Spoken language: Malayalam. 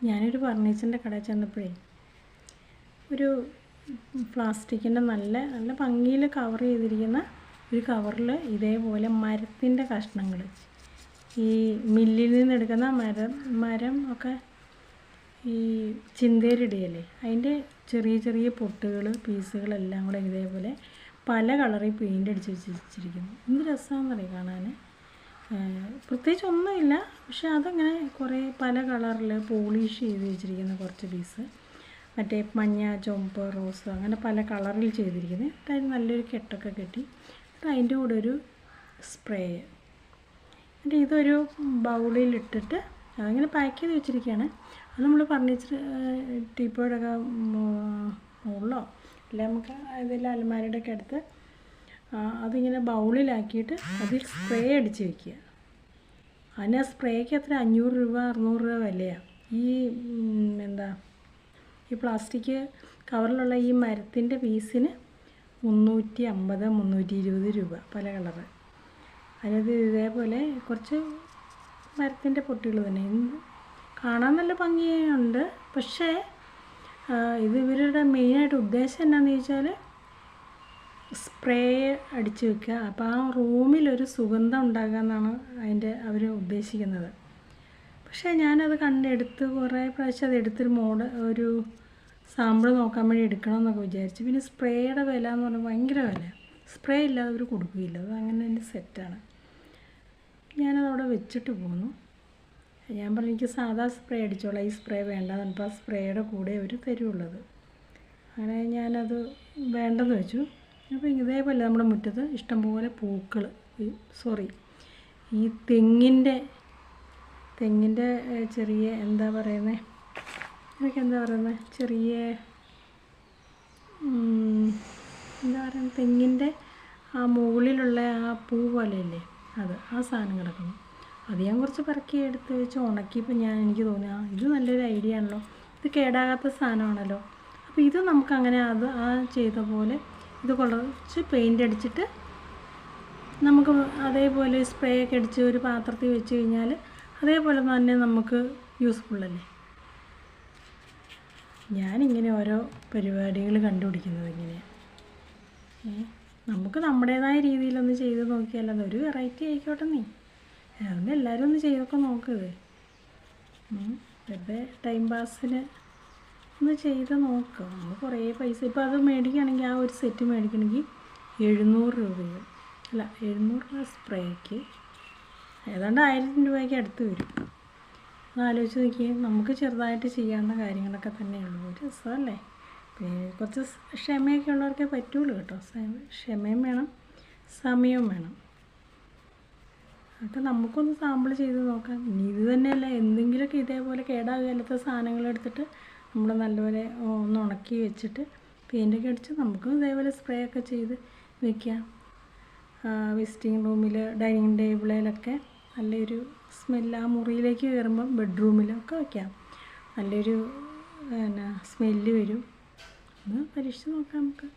ഞാനൊരു ഫർണിച്ചറിന്റെ കടയിൽ ചെന്നപ്പോഴേ ഒരു പ്ലാസ്റ്റിക്കിന്റെ നല്ല നല്ല ഭംഗിയിൽ കവർ ചെയ്തിരിക്കുന്ന ഒരു കവറിൽ ഇതേപോലെ മരത്തിന്റെ കഷ്ണങ്ങൾ ഈ മില്ലിൽ നിന്ന് എടുക്കുന്ന മരം മരം ഒക്കെ ഈ ചിന്തേരിടയല്ലേ? അതിന്റെ ചെറിയ ചെറിയ പൊട്ടുകൾ പീസുകളെല്ലാം കൂടെ ഇതേപോലെ പല കളറിൽ പെയിന്റ് അടിച്ച് വെച്ചിരിക്കുന്നു. എന്ത് രസമാണെന്നറിയാം കാണാൻ പ്രത്യേകിച്ച് ഒന്നുമില്ല. പക്ഷെ അതങ്ങനെ കുറേ പല കളറിൽ പോളിഷ് ചെയ്ത് വെച്ചിരിക്കുന്ന കുറച്ച് പീസ്. മറ്റേ മഞ്ഞ ചുമപ്പ് റോസ് അങ്ങനെ പല കളറിൽ ചെയ്തിരിക്കുന്നത്. അതായത് നല്ലൊരു കെട്ടൊക്കെ കെട്ടി. അതിന്റെ കൂടെ ഒരു സ്പ്രേ. എന്നിട്ട് ഇതൊരു ബൗളിലിട്ടിട്ട് അതങ്ങനെ പാക്ക് ചെയ്ത് വെച്ചിരിക്കുകയാണ്. അത് നമ്മൾ ഫർണിച്ചർ ടീപ്പോയിടൊക്കെ മുകളിലോ അല്ല നമുക്ക് ഏതെങ്കിലും അലമാരയുടെ ഒക്കെ അടുത്ത് അതിങ്ങനെ ബൗളിലാക്കിയിട്ട് അതിൽ സ്പ്രേ അടിച്ച് വെക്കുക. അതിന് സ്പ്രേക്ക് എത്ര? അഞ്ഞൂറ് രൂപ അറുന്നൂറ് രൂപ വിലയാണ് ഈ എന്താ ഈ പ്ലാസ്റ്റിക് കവറിലുള്ള ഈ മരത്തിന്റെ പീസിന് മുന്നൂറ്റി അമ്പത് മുന്നൂറ്റി ഇരുപത് രൂപ പല കളറ്. അതിനത് ഇതേപോലെ കുറച്ച് മരത്തിന്റെ പൊട്ടികൾ തന്നെ. കാണാൻ നല്ല ഭംഗിയുണ്ട്. പക്ഷേ ഇത് ഇവരുടെ മെയിനായിട്ട് ഉദ്ദേശം എന്നാന്ന് ചോദിച്ചാൽ സ്പ്രേ അടിച്ച് വെക്കുക. അപ്പോൾ ആ റൂമിലൊരു സുഗന്ധം ഉണ്ടാകുക എന്നാണ് അതിന്റെ അവർ ഉദ്ദേശിക്കുന്നത്. പക്ഷേ ഞാനത് കണ്ടെടുത്ത് കുറേ പ്രാവശ്യം അത് എടുത്തൊരു മോഡ് ഒരു സാമ്പിൾ നോക്കാൻ വേണ്ടി എടുക്കണം എന്നൊക്കെ വിചാരിച്ചു. പിന്നെ സ്പ്രേയുടെ വില എന്ന് പറഞ്ഞാൽ ഭയങ്കര വില. സ്പ്രേ ഇല്ലാതെ അവർ കൊടുക്കുകയില്ല. അത് അങ്ങനെ തന്നെ സെറ്റാണ്. ഞാനത് അവിടെ വെച്ചിട്ട് പോന്നു. ഞാൻ പറഞ്ഞു എനിക്ക് സാധാ സ്പ്രേ അടിച്ചോളാം. ഈ സ്പ്രേ വേണ്ട എന്നിട്ട് ആ സ്പ്രേയുടെ കൂടെ അവർ തരുള്ളത് അങ്ങനെ ഞാനത് വേണ്ടെന്ന് വെച്ചു. അപ്പോൾ ഇതേപോലെ നമ്മുടെ മുറ്റത്ത് ഇഷ്ടംപോലെ പൂക്കൾ സോറി ഈ തെങ്ങിന്റെ തെങ്ങിന്റെ ചെറിയ എന്താ പറയുന്നത് ഇതൊക്കെ എന്താ പറയുന്നത് ചെറിയ എന്താ പറയുക തെങ്ങിന്റെ ആ മുകളിലുള്ള ആ പൂ പോലെയല്ലേ അത് ആ സാധനം കിടക്കുന്നു. അത് ഞാൻ കുറച്ച് പറക്കി എടുത്ത് വെച്ച് ഉണക്കിയപ്പോൾ ഞാൻ എനിക്ക് തോന്നി ആ ഇത് നല്ലൊരു ഐഡിയ ആണല്ലോ. ഇത് കേടാകാത്ത സാധനമാണല്ലോ. അപ്പോൾ ഇത് നമുക്കങ്ങനെ അത് ആ ചെയ്ത പോലെ ഇത് കുറച്ച് പെയിന്റ് അടിച്ചിട്ട് നമുക്ക് അതേപോലെ സ്പ്രേ ഒക്കെ അടിച്ച് ഒരു പാത്രത്തിൽ വെച്ച് കഴിഞ്ഞാൽ അതേപോലെ തന്നെ നമുക്ക് യൂസ്ഫുള്ളല്ലേ ഞാനിങ്ങനെ ഓരോ പരിപാടികൾ കണ്ടുപിടിക്കുന്നത് ഇങ്ങനെയാണ് നമുക്ക് നമ്മുടേതായ രീതിയിലൊന്ന് ചെയ്ത് നോക്കിയാൽ അതൊരു വെറൈറ്റി ആയിക്കോട്ടെ നീ. അതുകൊണ്ട് എല്ലാവരും ഒന്ന് ചെയ്തൊക്കെ നോക്കുക വെറുതെ ടൈം പാസിന് ഒന്ന് ചെയ്ത് നോക്കുക നമ്മൾ കുറേ പൈസ. ഇപ്പോൾ അത് മേടിക്കുകയാണെങ്കിൽ ആ ഒരു സെറ്റ് മേടിക്കണമെങ്കിൽ എഴുന്നൂറ് രൂപയോ. അല്ല എഴുന്നൂറ് രൂപ സ്പ്രേക്ക് ഏതാണ്ട് ആയിരം രൂപയ്ക്ക് അടുത്ത് വരും. ആലോചിച്ച് നോക്കിയേ. നമുക്ക് ചെറുതായിട്ട് ചെയ്യാവുന്ന കാര്യങ്ങളൊക്കെ തന്നെയുള്ളൂ. ഒരു രസമല്ലേ? കുറച്ച് ക്ഷമയൊക്കെ ഉള്ളവർക്കേ പറ്റുള്ളൂ കേട്ടോ. ക്ഷമയും വേണം സമയവും വേണം. അപ്പോൾ നമുക്കൊന്ന് സാമ്പിൾ ചെയ്ത് നോക്കാം. ഇനി ഇത് തന്നെയല്ല? എന്തെങ്കിലുമൊക്കെ ഇതേപോലെ കേടാകാലത്തെ സാധനങ്ങൾ എടുത്തിട്ട് നമ്മൾ നല്ലപോലെ ഒന്ന് ഉണക്കി വെച്ചിട്ട് പെയിന്റൊക്കെ അടിച്ച് നമുക്കും ഇതേപോലെ സ്പ്രേ ഒക്കെ ചെയ്ത് വെക്കാം. വിസിറ്റിംഗ് റൂമിൽ ഡൈനിങ് ടേബിളിലൊക്കെ നല്ലൊരു സ്മെല്ല് ആ മുറിയിലേക്ക് കയറുമ്പം ബെഡ്റൂമിലൊക്കെ വയ്ക്കാം നല്ലൊരു പിന്നെ സ്മെല്ല് വരും. ഒന്ന് പരീക്ഷിച്ച് നോക്കാം നമുക്ക്.